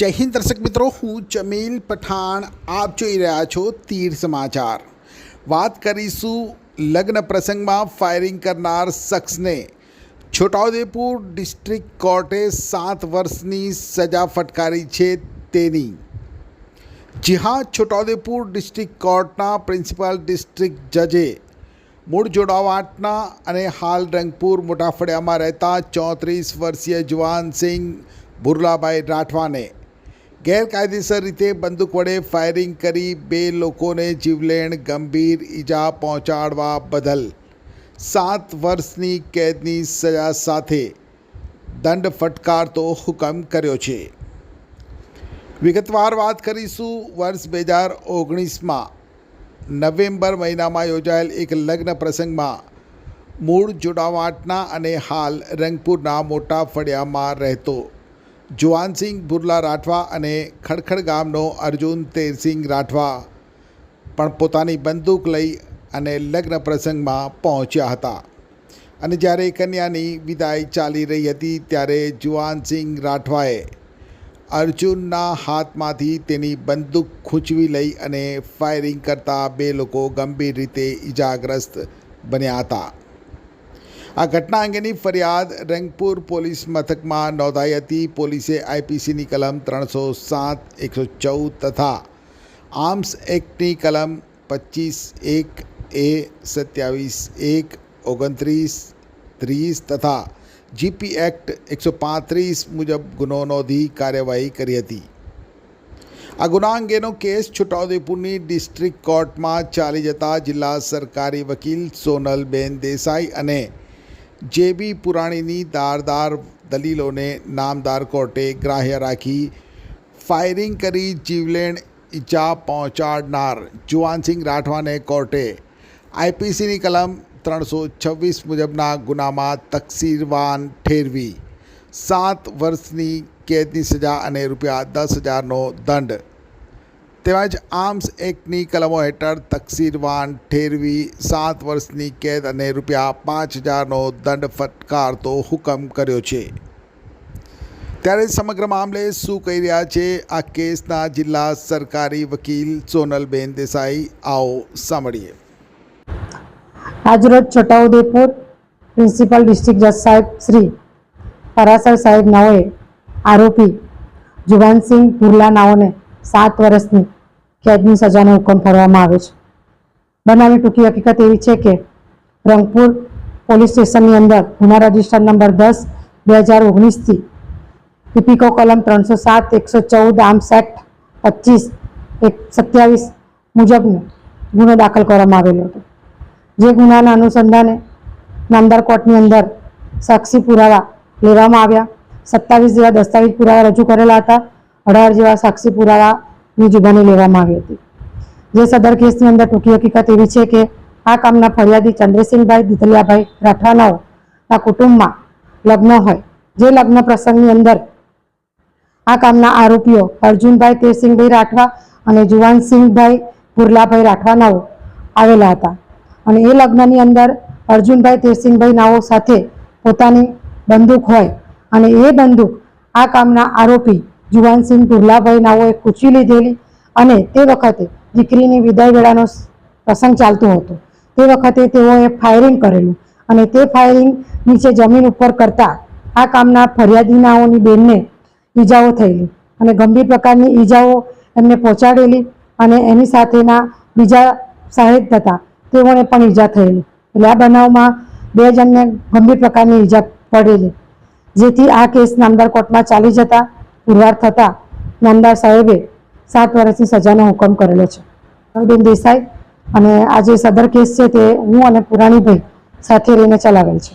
જય હિન્દ દર્શક મિત્રો, હું જમીલ પઠાણ આપ જોઈ રહ્યા છો તીર સમાચાર. વાત કરીશું લગ્ન પ્રસંગમાં ફાયરિંગ કરનાર શખ્સને. છોટાઉદેપુર ડિસ્ટ્રિક્ટ કોર્ટે સાત વર્ષની સજા ફટકારી છે તેની. જી હા, છોટાઉદેપુર ડિસ્ટ્રિક્ટ કોર્ટના પ્રિન્સિપાલ ડિસ્ટ્રિક્ટ જજે મૂળ જોડાવાટના અને હાલ રંગપુર મોટા ફળિયામાં રહેતા ચોત્રીસ વર્ષીય જુવાનસિંહ બુરલાભાઈ રાઠવાને ગેરકાયદેસર રીતે બંદૂક વડે ફાયરિંગ કરી બે લોકોને જીવલેણ ગંભીર ઈજા પહોંચાડવા બદલ સાત વર્ષની કેદની સજા સાથે દંડ ફટકારતો હુકમ કર્યો છે. વિગતવાર વાત કરીશું વર્ષ બે હજાર ઓગણીસમાં. નવેમ્બર મહિનામાં યોજાયેલ એક લગ્ન પ્રસંગમાં મૂળ જોડાવાટના અને હાલ રંગપુરના મોટા ફળિયામાં રહેતો જુવાનસિંહ બુરલા રાઠવા અને ખડખડ ગામનો અર્જુન તેરસિંહ રાઠવા પણ પોતાની બંદૂક લઈ અને લગ્ન પ્રસંગમાં પહોંચ્યા હતા. અને જ્યારે કન્યાની વિદાય ચાલી રહી હતી ત્યારે જુવાનસિંહ રાઠવાએ અર્જુનના હાથમાંથી તેની બંદૂક ખૂંચવી લઈ અને ફાયરિંગ કરતા બે લોકો ગંભીર રીતે ઈજાગ્રસ્ત બન્યા હતા. આ ઘટના અંગેની ફરિયાદ રંગપુર પોલીસ મથકમાં નોંધાઈ હતી. પોલીસે આઈપીસીની કલમ ત્રણસો સાત, એકસો ચૌદ તથા આર્મ્સ એક્ટની કલમ પચીસ એક એ, સત્યાવીસ એક, ઓગણત્રીસ ત્રીસ તથા જીપી એક્ટ એકસો પાંત્રીસ મુજબ ગુનો નોંધી કાર્યવાહી કરી હતી. આ ગુના અંગેનો કેસ છોટાઉદેપુરની ડિસ્ટ્રિક્ટ કોર્ટમાં ચાલી જતા જિલ્લા સરકારી વકીલ સોનલબેન દેસાઈ અને જેબી પુરાણીની દારદાર દલીલોને નામદાર કોર્ટે ગ્રાહ્ય રાખી ફાયરિંગ કરી જીવલેણ ઈજા પહોંચાડનાર જુવાનસિંહ રાઠવાને કોર્ટે આઈપીસીની કલમ ત્રણસો છવ્વીસ મુજબના ગુનામાં તકસીરવાન ઠેરવી, સાત વર્ષની કેદની સજા અને રૂપિયા દસ હજારનો દંડ તેમજ આર્મ્સ એક્ટની કલમો હેઠળ તકસીરવાન ઠેરવી, સાત વર્ષની કેદ અને રૂપિયા પાંચ હજારનો દંડ ફટકારતો હુકમ કર્યો છે. ત્યારે સમગ્ર મામલે શું કહી રહ્યા છે? આ કેસના જિલ્લા સરકારી વકીલ સોનલબેન દેસાઈ, આવો સાંભળીએ. આજરોજ છોટાઉદેપુર પ્રિન્સિપલ ડિસ્ટ્રિક્ટ જજ સાહેબ શ્રી પરાસર સાહેબ નાઓએ આરોપી જુવાનસિંહ ભુરલા નાઓને સાત વર્ષની કેદની સજાનો હુકમ ફરવામાં આવ્યો છે. બનાવની ટૂંકી હકીકત એવી છે કે રંગપુર પોલીસ સ્ટેશનની અંદર ગુના રજિસ્ટર નંબર દસ, બે હજાર ઓગણીસથી ટીપીકો કલમ ત્રણસો સાત, એકસો ચૌદ, આમ એક્ટ પચીસ, એક સત્યાવીસ મુજબનો ગુનો દાખલ કરવામાં આવેલો હતો. જે ગુનાના અનુસંધાને નામદાર કોર્ટની અંદર સાક્ષી પુરાવા લેવામાં આવ્યા. સત્તાવીસ જેવા દસ્તાવેજ પુરાવા રજૂ કરેલા હતા. અઢાર જેવા સાક્ષી પુરાવાની જુબાની લેવામાં આવી હતી. જે સદર કેસની અંદર ટૂંકી હકીકત એવી છે કે આ કામના ફરિયાદી ચંદ્રસિંહભાઈ દીધલિયાભાઈ રાઠવાનાઓ ના કુટુંબમાં લગ્ન હોય. જે લગ્ન પ્રસંગની અંદર આ કામના આરોપીઓ અર્જુનભાઈ તેરસિંહભાઈ રાઠવા અને જુવાનસિંહભાઈ પુરલાભાઈ રાઠવાનાઓ આવેલા હતા. અને એ લગ્નની અંદર અર્જુનભાઈ તેરસિંહભાઈ નાઓ સાથે પોતાની બંદૂક હોય. અને એ બંદૂક આ કામના આરોપી જુવાનસિંહ પુરલાભાઈ નાઓએ કૂચી લીધેલી અને તે વખતે દીકરીની વિદાય વેળાનો પ્રસંગ ચાલતો હતો. તે વખતે તેઓએ ફાયરિંગ કરેલું અને તે ફાયરિંગ નીચે જમીન ઉપર કરતા આ કામના ફરિયાદીનાઓની બેનને ઈજાઓ થયેલી અને ગંભીર પ્રકારની ઈજાઓ એમને પહોંચાડેલી અને એની સાથેના બીજા સાહેબ હતા તેઓને પણ ઈજા થયેલી. એટલે આ બનાવમાં બે જણને ગંભીર પ્રકારની ઈજા પડેલી. જેથી આ કેસ નામદાર કોર્ટમાં ચાલી જતા પુરવાર થતા નામદાર સાહેબે સાત વર્ષની સજાનો હુકમ કરેલો છે. રવિબેન દેસાઈ અને આ જે સદર કેસ છે તે હું અને પુરાણીભાઈ સાથે રહીને ચલાવેલ છે.